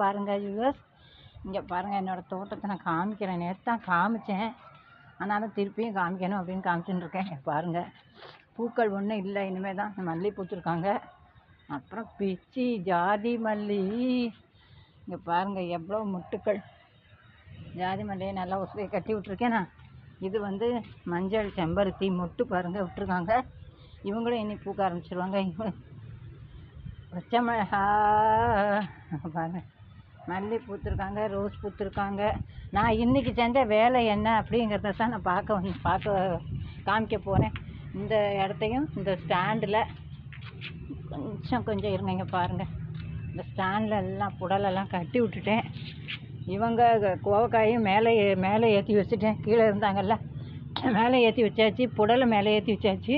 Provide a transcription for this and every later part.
பாருங்கள் யூவர்ஸ் இங்கே பாருங்கள் என்னோடய தோட்டத்தை நான் காமிக்கிறேன். நேற்று தான் காமித்தேன் ஆனாலும் திருப்பியும் காமிக்கணும் அப்படின்னு காமிச்சுன்னு இருக்கேன். பாருங்கள் பூக்கள் ஒன்றும் இல்லை. இனிமேல் தான் மல்லி பூத்துருக்காங்க. அப்புறம் பிச்சி ஜாதி மல்லி. இங்கே பாருங்கள் எவ்வளோ முட்டுக்கள். ஜாதி மல்லியை நல்லா உசுரை கட்டி விட்ருக்கேன் நான். இது வந்து மஞ்சள் செம்பருத்தி மொட்டு பாருங்கள் விட்டுருக்காங்க. இவங்களும் இனி பூக்க ஆரம்பிச்சிருவாங்க. இவங்களும் பச்சை மிளகா. பாருங்கள் மல்லி பூத்துருக்காங்க ரோஸ் பூத்துருக்காங்க. நான் இன்றைக்கி செஞ்ச வேலை என்ன அப்படிங்கிறத தான் நான் பார்க்க வந்து பார்க்க காமிக்க போகிறேன் இந்த இடத்தையும் இந்த ஸ்டாண்டில் கொஞ்சம் கொஞ்சம் இருங்க இங்கே பாருங்கள் இந்த ஸ்டாண்டில் எல்லாம் புடலெல்லாம் கட்டி விட்டுட்டேன். இவங்க கோவக்காயும் மேலே மேலே ஏற்றி வச்சுட்டேன். கீழே இருந்தாங்கல்ல மேலே ஏற்றி வச்சாச்சு புடலை மேலே ஏற்றி வச்சாச்சு.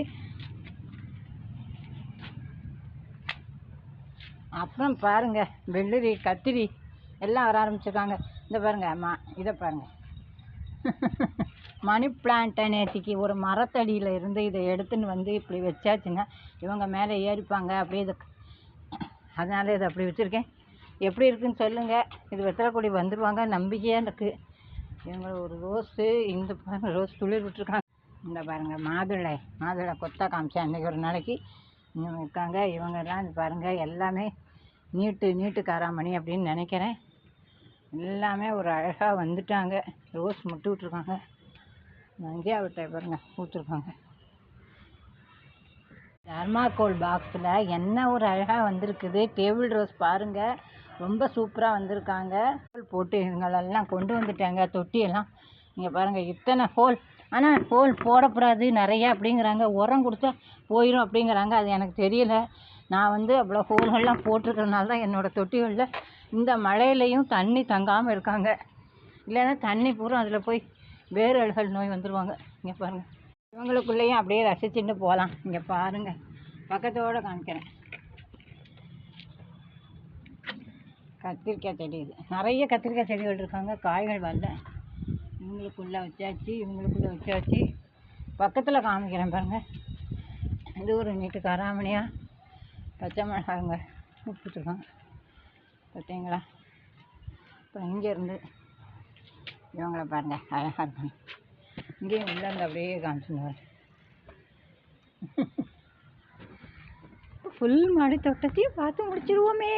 அப்புறம் பாருங்க வெள்ளரி கத்திரி எல்லாம் வர ஆரம்பிச்சிருக்காங்க. இந்த பாருங்கள் மா இதை பாருங்கள் மணி பிளான்ட்டை நேற்றுக்கு ஒரு மரத்தடியில் இருந்து இதை எடுத்துன்னு வந்து இப்படி வச்சாச்சுன்னா இவங்க மேலே ஏறிப்பாங்க. அப்படியே இது அதனால் இதை அப்படி வச்சுருக்கேன். எப்படி இருக்குன்னு சொல்லுங்கள் இது வெத்தலைக்குடி வந்துடுவாங்க நம்பிக்கையாக இருக்குது இவங்க ஒரு ரோஸு இந்த பாருங்கள் ரோஸ் துளிர் விட்டுருக்காங்க. இந்த பாருங்கள் மாதுளை மாதுளை கொத்தா காமிச்சேன் அன்றைக்கி ஒரு நாளைக்கு இன்னும் இருக்காங்க. இவங்கெல்லாம் இது பாருங்கள் எல்லாமே நீட்டு நீட்டு காராமணி அப்படின்னு நினைக்கிறேன். எல்லாமே ஒரு அழகாக வந்துட்டாங்க. ரோஸ் முட்டு விட்ருக்காங்க நஞ்சாவட்டை பாருங்க பூத்துருக்காங்க. தர்மாக்கோல் பாக்ஸில் என்ன ஒரு அழகாக வந்திருக்குது. டேபிள் ரோஸ் பாருங்கள் ரொம்ப சூப்பராக வந்திருக்காங்க. ஹோல் போட்டு இவங்களெல்லாம் கொண்டு வந்துட்டாங்க. தொட்டியெல்லாம். நீங்கள் பாருங்கள் இத்தனை ஹோல் ஆனால் ஹோல் போடக்கூடாது நிறையா அப்படிங்கிறாங்க. உரம் கொடுத்தா போயிடும் அப்படிங்கிறாங்க. அது எனக்கு தெரியல. நான் வந்து அவ்வளோ ஹோல்கள்லாம் போட்டிருக்கறனால தான் என்னோடய தொட்டிகளில் இந்த மழையிலையும் தண்ணி தங்காமல் இருக்காங்க. இல்லைன்னா தண்ணி பூரா அதில் போய் வேரல்கள் நோய் வந்துடுவாங்க இங்கே பாருங்கள் இவங்களுக்குள்ளேயும் அப்படியே ரசிச்சுட்டு போகலாம் இங்கே பாருங்கள் பக்கத்தோடு காமிக்கிறேன். கத்திரிக்காய் செடி இது. நிறைய கத்திரிக்காய் செடிகள் இருக்காங்க. காய்கள் வரல. இவங்களுக்குள்ளே வச்சாச்சு இவங்களுக்குள்ளே வச்சாச்சு. பக்கத்தில் காமிக்கிறேன் பாருங்கள் இது ஒரு நீட்டு கராமணியாக பச்சை மிளகாங்க கொடுத்துருக்காங்க பார்த்தீங்களா? அப்புறம் இங்கேருந்து இவங்கள பாருங்கள் அழகாக இருக்காங்க. இங்கேயும் உள்ளாங்க அப்படியே காமிச்சுன்னு ஃபுல் மாடி தோட்டத்தையும் பார்த்து முடிச்சிருவோமே.